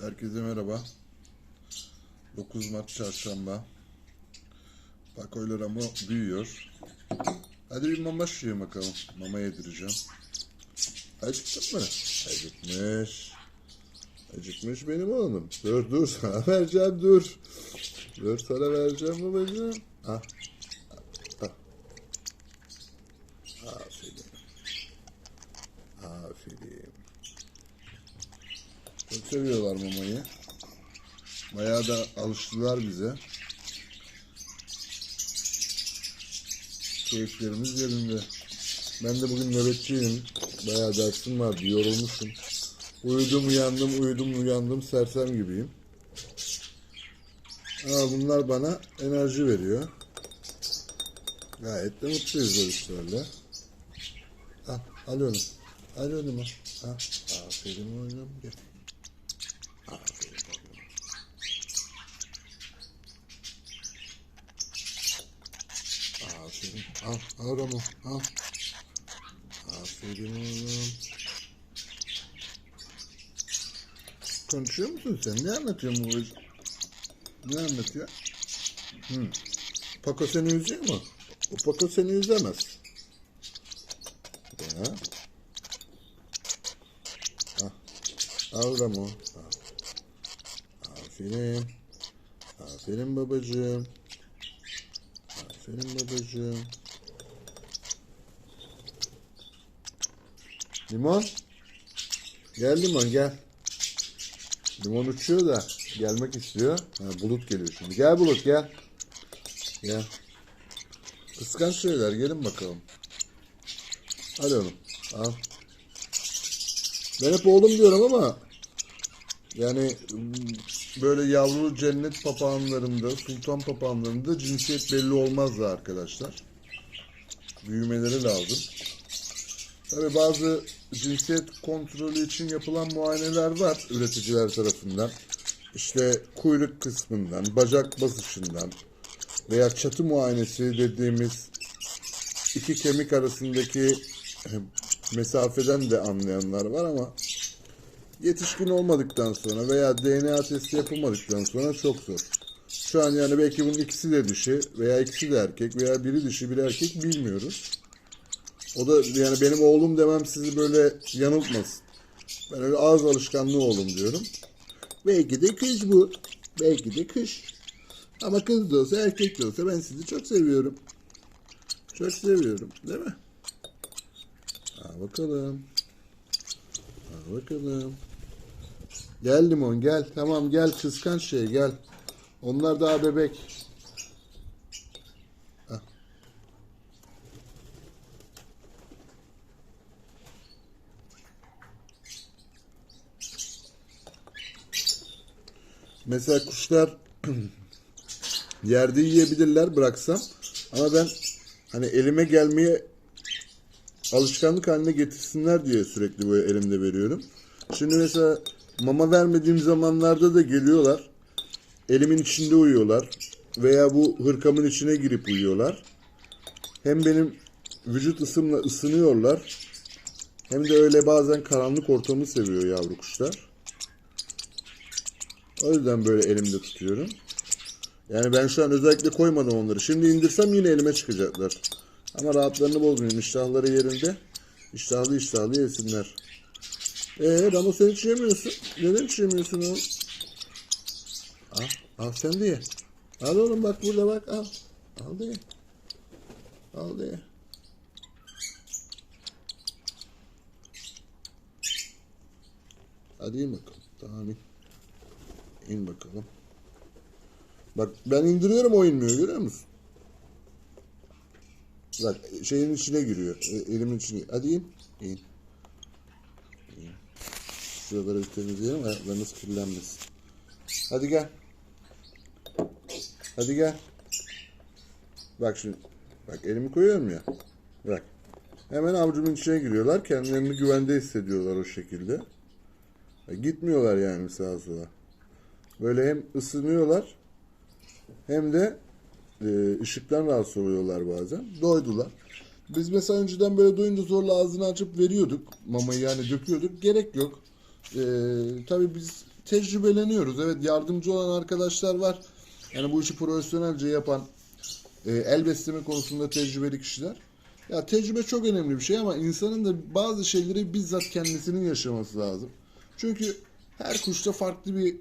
Herkese merhaba. 9 Mart Çarşamba. Pakoyla Ramo büyüyor. Hadi bir mama şişiyor bakalım. Mama yedireceğim. Acıktın mı? Acıkmış. Acıkmış benim oğlum. Dur dur sana vereceğim dur. Dur sana vereceğim babacığım. Ah. Aferin. Aferin. Çok seviyorlar mamayı. Bayağı da alıştılar bize. Keyiflerimiz yerinde. Ben de bugün nöbetçiyim. Bayağı dersim vardı, yorulmuşum. Uyudum uyandım, uyudum uyandım, sersem gibiyim. Ama bunlar bana enerji veriyor. Gayet de mutluyuz o işlerle. Al, al onu. Al onu mu? Al. Aferin oğlum. Gel. Aferin oğlum. Aferin. Al, onu. Al. Aferin oğlum. Konuşuyor musun sen? Ne anlatıyorsun bu? Ne anlatıyor? Hı. Paco seni üzüyor mu? O Paco seni üzemez. Ya. Al. Al. Al. Aferin. Aferin babacığım. Aferin babacığım. Limon. Gel limon gel. Limon uçuyor da gelmek istiyor. Ha, bulut geliyor şimdi. Gel bulut gel. Gel. Kıskanç şeyler gelin bakalım. Hadi oğlum al. Ben hep oğlum diyorum ama yani böyle yavru cennet papağanlarında, sultan papağanlarında cinsiyet belli olmazdı arkadaşlar. Büyümeleri lazım. Tabii bazı cinsiyet kontrolü için yapılan muayeneler var üreticiler tarafından. İşte kuyruk kısmından, bacak basışından veya çatı muayenesi dediğimiz iki kemik arasındaki mesafeden de anlayanlar var ama yetişkin olmadıktan sonra veya DNA testi yapılmadıktan sonra çok zor. Şu an yani belki bunun ikisi de dişi veya ikisi de erkek veya biri dişi biri erkek bilmiyoruz. O da yani benim oğlum demem sizi böyle yanıltmasın. Ben öyle ağız alışkanlığı oğlum diyorum. Belki de kız bu. Belki de kız. Ama kız da olsa erkek de olsa ben sizi çok seviyorum. Çok seviyorum değil mi? Al bakalım. Al bakalım. Gel limon gel. Tamam gel kıskanç şey gel. Onlar daha bebek. Al. Mesela kuşlar yerde yiyebilirler bıraksam. Ama ben hani elime gelmeye alışkanlık haline getirsinler diye sürekli böyle elimde veriyorum. Şimdi mesela mama vermediğim zamanlarda da geliyorlar. Elimin içinde uyuyorlar. Veya bu hırkamın içine girip uyuyorlar. Hem benim vücut ısımla ısınıyorlar. Hem de öyle bazen karanlık ortamı seviyor yavru kuşlar. O yüzden böyle elimde tutuyorum. Yani ben şu an özellikle koymadım onları. Şimdi indirsem yine elime çıkacaklar. Ama rahatlarını bozmayayım. İştahları yerinde. İştahlı iştahlı yesinler. Eee Ramo sen hiç yemiyorsun. Neden hiç yemiyorsun oğlum? Al, al sen de ye. Al oğlum bak burada bak al. Al de ye. Al de ye. Hadi in bakalım. Tamam in. İn bakalım. Bak ben indiriyorum o inmiyor görüyor musun? Bak şeyin içine giriyor. e, Elimin içine. Hadi. İn. İn. Şuraları bir temizleyelim ayaklarınız kirlenmesin. Hadi gel. Hadi gel. Bak şimdi. Bak elimi koyuyorum ya. Bak. Hemen avucumun içine giriyorlar. Kendilerini güvende hissediyorlar o şekilde. E, Gitmiyorlar yani sağa sola. Böyle hem ısınıyorlar hem de e, ışıktan rahatsız oluyorlar bazen. Doydular. Biz mesela önceden böyle doyunca zorla ağzını açıp veriyorduk. Mamayı yani döküyorduk. Gerek yok. E, tabii biz tecrübeleniyoruz. Evet yardımcı olan arkadaşlar var. Yani bu işi profesyonelce yapan, e, el besleme konusunda tecrübeli kişiler. Ya tecrübe çok önemli bir şey ama insanın da bazı şeyleri bizzat kendisinin yaşaması lazım. Çünkü her kuşta farklı bir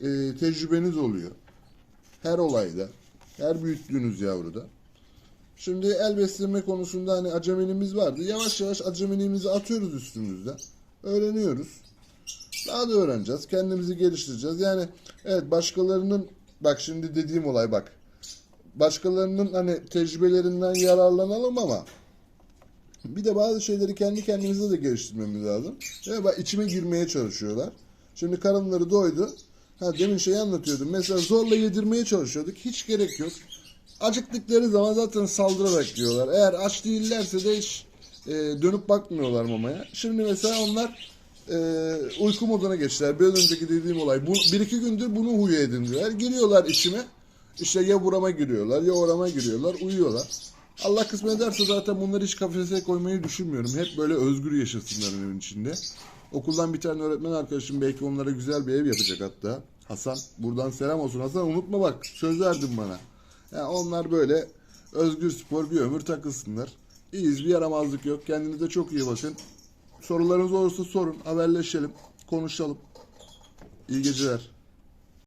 e, tecrübeniz oluyor. Her olayda, her büyüttüğünüz yavruda. Şimdi el besleme konusunda hani acemiliğimiz vardı. Yavaş yavaş acemiliğimizi atıyoruz üstümüzden. Öğreniyoruz. Daha da öğreneceğiz. Kendimizi geliştireceğiz. Yani evet başkalarının bak şimdi dediğim olay bak. Başkalarının hani tecrübelerinden yararlanalım ama bir de bazı şeyleri kendi kendimize de geliştirmemiz lazım. Ve bak içime girmeye çalışıyorlar. Şimdi karınları doydu. Ha demin şeyi anlatıyordum. Mesela zorla yedirmeye çalışıyorduk. Hiç gerek yok. Acıktıkları zaman zaten saldırarak yiyorlar. Eğer aç değillerse de hiç e, dönüp bakmıyorlar mamaya. Şimdi mesela onlar e, uyku moduna geçtiler. Biraz önceki dediğim olay. Bu, bir iki gündür bunu huyu edindiler. Giriyorlar içime. İşte ya burama giriyorlar ya orama giriyorlar. Uyuyorlar. Allah kısmet ederse zaten bunları hiç kafese koymayı düşünmüyorum. Hep böyle özgür yaşasınlar evin içinde. Okuldan bir tane öğretmen arkadaşım belki onlara güzel bir ev yapacak hatta. Hasan buradan selam olsun. Hasan unutma bak söz verdin bana. Yani onlar böyle özgür spor bir ömür takılsınlar. İyiyiz bir yaramazlık yok. Kendinize çok iyi bakın. Sorularınız olursa sorun. Haberleşelim. Konuşalım. İyi geceler.